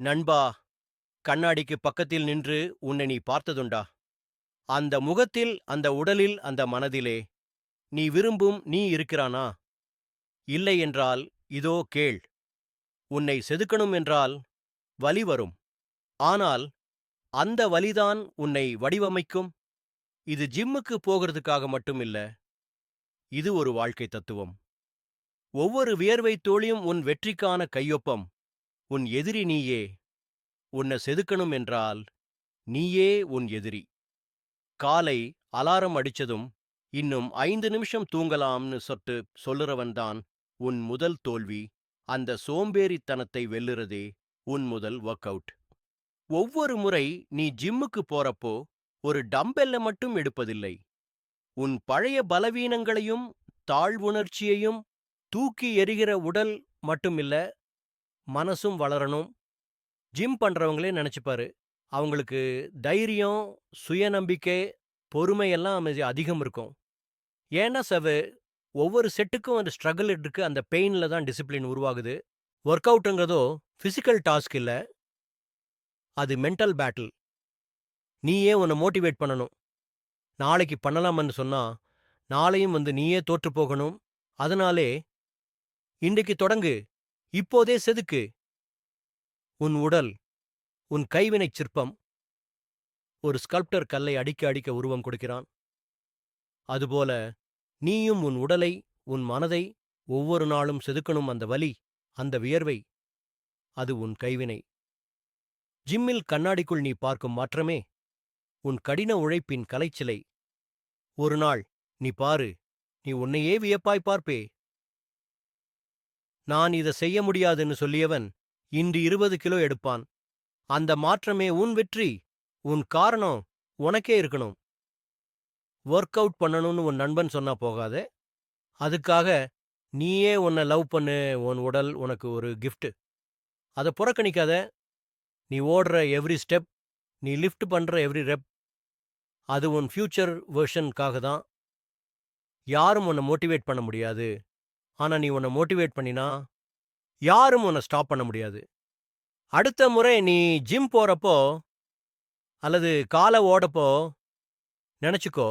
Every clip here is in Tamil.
நண்பா கண்ணாடிக்கு பக்கத்தில் நின்று உன்னை நீ பார்த்ததுண்டா. அந்த முகத்தில் அந்த உடலில் அந்த மனதிலே நீ விரும்பும் நீ இருக்கிறானா? இல்லை என்றால் இதோ கேள். உன்னை செதுக்கணும் என்றால் வலி வரும். ஆனால் அந்த வலிதான் உன்னை வடிவமைக்கும். இது ஜிம்முக்கு போகிறதுக்காக மட்டும் இல்ல இது ஒரு வாழ்க்கை தத்துவம். ஒவ்வொரு வியர்வை தோழியும் உன் வெற்றிக்கான கையொப்பம். உன் எதிரி நீயே உன்னை செதுக்கணும் என்றால் நீயே உன் எதிரி. காலை அலாரம் அடிச்சதும் இன்னும் ஐந்து நிமிஷம் தூங்கலாம்னு சொட்டு சொல்லுறவன்தான் உன் முதல் தோல்வி. அந்த சோம்பேறித்தனத்தை வெல்லுறதே உன் முதல் ஒர்க் அவுட் ஒவ்வொரு முறை நீ ஜிம்முக்கு போறப்போ ஒரு டம்பெல்ல மட்டும் எடுப்பதில்லை. உன் பழைய பலவீனங்களையும் தாழ்வுணர்ச்சியையும் தூக்கி எறிகிற உடல் மட்டுமில்ல மனசும் வளரணும். ஜிம் பண்றவங்களே நினச்சிப்பாரு. அவங்களுக்கு தைரியம் சுயநம்பிக்கை பொறுமையெல்லாம் அமைதி அதிகம் இருக்கும். ஏன்னா சவ ஒவ்வொரு செட்டுக்கும் அந்த ஸ்ட்ரகிள் இருக்கு. அந்த பெயின்ல தான் டிசிப்ளின் உருவாகுது. ஒர்க் அவுட்டுங்கிறதோ ஃபிசிக்கல் டாஸ்க் இல்ல. அது மென்டல் பேட்டில் நீயே உன்னை மோட்டிவேட் பண்ணணும். நாளைக்கு பண்ணலாம்னு சொன்னா நாளையும் வந்து நீயே தோற்று போகணும். அதனாலே இன்றைக்கு தொடங்கு. இப்போதே செதுக்கு. உன் உடல் உன் கைவினைச் சிற்பம் ஒரு ஸ்கல்ப்டர் கல்லை அடிக்க அடிக்க உருவம் கொடுக்கிறான். அதுபோல நீயும் உன் உடலை உன் மனதை ஒவ்வொரு நாளும் செதுக்கணும் அந்த வலி அந்த வியர்வை அது உன் கைவினை. ஜிம்மில் கண்ணாடிக்குள் நீ பார்க்கும் மாற்றமே உன் கடின உழைப்பின் கலைச்சிலை. ஒரு நாள் நீ பாரு நீ உன்னையே வியப்பாய் பார்ப்பே. நான் இத செய்ய முடியாதுன்னு சொல்லியவன் இன்று இருபது கிலோ எடுப்பான். அந்த மாற்றமே உன் வெற்றி உன் காரணம் உனக்கே இருக்கணும். ஒர்க் அவுட் பண்ணணும்னு உன் நண்பன் சொன்னா போகாது. அதுக்காக நீயே உன்னை லவ் பண்ணு உன் உடல் உனக்கு ஒரு கிஃப்ட் அதை புறக்கணிக்காத. நீ ஓடுற எவ்ரி ஸ்டெப் நீ லிஃப்ட் பண்ற எவ்ரி ரெப் அது உன் ஃபியூச்சர் வெர்ஷனுக்காக தான். யாரும் உன்னை மோட்டிவேட் பண்ண முடியாது. ஆனா நீ உன்னை மோட்டிவேட் பண்ணினா யாரும் உன்னை ஸ்டாப் பண்ண முடியாது. அடுத்த முறை நீ ஜிம் போறப்போ அல்லது காலை ஓடப்போ நினச்சிக்கோ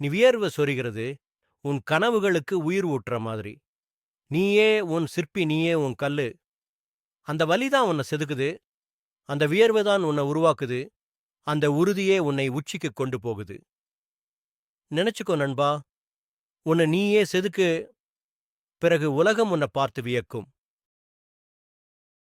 நீ வியர்வை சொரிகிறது உன் கனவுகளுக்கு உயிர் ஊட்டுற மாதிரி. நீயே உன் சிற்பி நீயே உன் கல்லு. அந்த வலி தான் உன்னை செதுக்குது அந்த வியர்வை தான் உன்னை உருவாக்குது அந்த உறுதியே உன்னை உச்சிக்கு கொண்டு போகுது. நினச்சிக்கோ நண்பா உன்னை நீயே செதுக்கு பிறகு உலகம் உன்னை பார்த்து வியக்கும்.